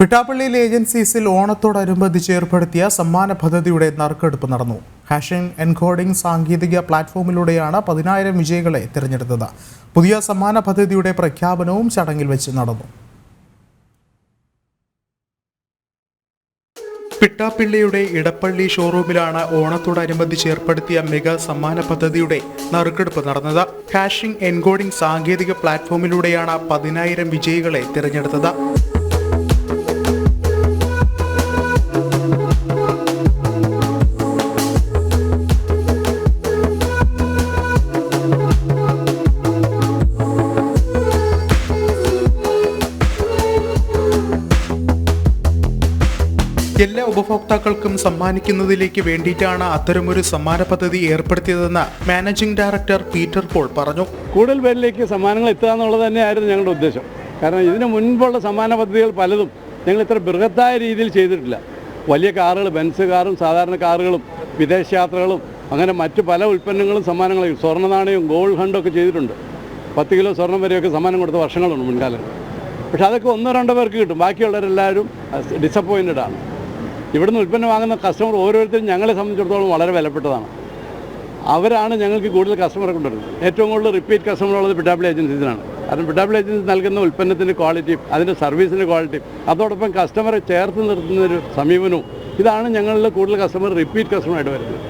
പിട്ടാപ്പള്ളിയിൽ ഏജൻസീസിൽ ഓണത്തോടനുബന്ധിച്ച് ഏർപ്പെടുത്തിയ സമ്മാന പദ്ധതിയുടെ നറുക്കെടുപ്പ് നടന്നു. ഹാഷിംഗ് എൻകോഡിംഗ് സാങ്കേതിക പ്ലാറ്റ്ഫോമിലൂടെയാണ് പതിനായിരം വിജയികളെ തിരഞ്ഞെടുത്തത്. പുതിയ സമ്മാന പദ്ധതിയുടെ പ്രഖ്യാപനവും ചടങ്ങിൽ വെച്ച് നടന്നു. പിട്ടാപ്പിള്ളിയുടെ ഇടപ്പള്ളി ഷോറൂമിലാണ് ഓണത്തോടനുബന്ധിച്ച് ഏർപ്പെടുത്തിയ മെഗാ സമ്മാന പദ്ധതിയുടെ നറുക്കെടുപ്പ് നടന്നത്. ഹാഷിംഗ് എൻകോഡിംഗ് സാങ്കേതിക പ്ലാറ്റ്ഫോമിലൂടെയാണ് പതിനായിരം വിജയികളെ തിരഞ്ഞെടുത്തത്. എല്ലാ ഉപഭോക്താക്കൾക്കും സമ്മാനിക്കുന്നതിലേക്ക് വേണ്ടിയിട്ടാണ് അത്തരമൊരു സമ്മാന പദ്ധതി ഏർപ്പെടുത്തിയതെന്ന് മാനേജിംഗ് ഡയറക്ടർ പീറ്റർ പോൾ പറഞ്ഞു. കൂടുതൽ പേരിലേക്ക് സമ്മാനങ്ങൾ എത്തുക എന്നുള്ളത് തന്നെയായിരുന്നു ഞങ്ങളുടെ ഉദ്ദേശം. കാരണം ഇതിനു മുൻപുള്ള സമ്മാന പദ്ധതികൾ പലതും ഞങ്ങൾ ഇത്ര ബൃഹത്തായ രീതിയിൽ ചെയ്തിട്ടില്ല. വലിയ കാറുകൾ ബെൻസ് കാറും സാധാരണ കാറുകളും വിദേശ യാത്രകളും അങ്ങനെ മറ്റു പല ഉൽപ്പന്നങ്ങളും സമ്മാനങ്ങളും സ്വർണ നാണയവും ഗോൾഡ് ഹണ്ടും ഒക്കെ ചെയ്തിട്ടുണ്ട്. പത്ത് കിലോ സ്വർണം വരെയൊക്കെ സമ്മാനം കൊടുത്ത വർഷങ്ങളുണ്ട് മുൻകാലങ്ങൾ പക്ഷേ അതൊക്കെ ഒന്നോ രണ്ടോ പേർക്ക് കിട്ടും. ബാക്കിയുള്ളവരെല്ലാവരും ഡിസപ്പോയിന്റഡ് ആണ്. ഇവിടുന്ന് ഉൽപ്പന്നം വാങ്ങുന്ന കസ്റ്റമർ ഓരോരുത്തരും ഞങ്ങളെ സംബന്ധിച്ചിടത്തോളം വളരെ വിലപ്പെട്ടതാണ്. അവരാണ് ഞങ്ങൾക്ക് കൂടുതൽ കസ്റ്റമറെ കൊണ്ടുവരുന്നത്. ഏറ്റവും കൂടുതൽ റിപ്പീറ്റ് കസ്റ്റമർ ഉള്ളത് പിഡാബ്ലി ഏജൻസീസിനാണ് കാരണം പിഡാബ്ലി ഏജൻസി നൽകുന്ന ഉൽപ്പന്നത്തിന്റെ ക്വാളിറ്റിയും അതിന്റെ സർവീസിന്റെ ക്വാളിറ്റിയും അതോടൊപ്പം കസ്റ്റമറെ ചേർത്ത് നിർത്തുന്ന ഒരു സമീപനവും ഇതാണ് ഞങ്ങളിൽ കൂടുതൽ കസ്റ്റമർ റിപ്പീറ്റ് കസ്റ്റമറായിട്ട് വരുന്നത്.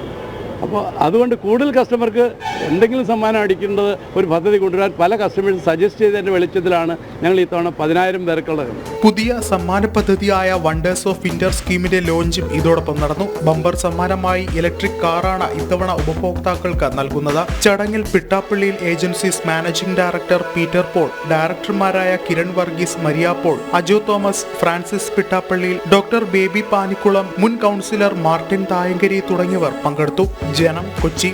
അപ്പോൾ അതുകൊണ്ട് കൂടുതൽ കസ്റ്റമർക്ക് എന്തെങ്കിലും സമ്മാനം അടിക്കേണ്ടത് ഒരു പദ്ധതി കൊണ്ടുവരാൻ പല കസ്റ്റമേഴ്സ് സജസ്റ്റ് ചെയ്തതിന്റെ വെളിച്ചത്തിലാണ് ഞങ്ങൾ ഇത്തവണ പതിനായിരം പേർക്കുള്ളത്. പുതിയ സമ്മാന പദ്ധതിയായ വണ്ടേഴ്സ് ഓഫ് വിന്റർ സ്കീമിന്റെ ലോഞ്ചും ഇതോടൊപ്പം നടന്നു. ബമ്പർ സമ്മാനമായി ഇലക്ട്രിക് കാറാണ് ഇത്തവണ ഉപഭോക്താക്കൾക്ക് നൽകുന്നത്. ചടങ്ങിൽ പിട്ടാപ്പള്ളിയിൽ agencies managing director Peter Paul ഡയറക്ടർമാരായ Kiran Varghese Maria Paul Aju Thomas Francis പിട്ടാപ്പള്ളിയിൽ doctor baby Panikkulam മുൻ കൗൺസിലർ മാർട്ടിൻ തായങ്കരി തുടങ്ങിയവർ പങ്കെടുത്തു. ജനം കൊച്ചി.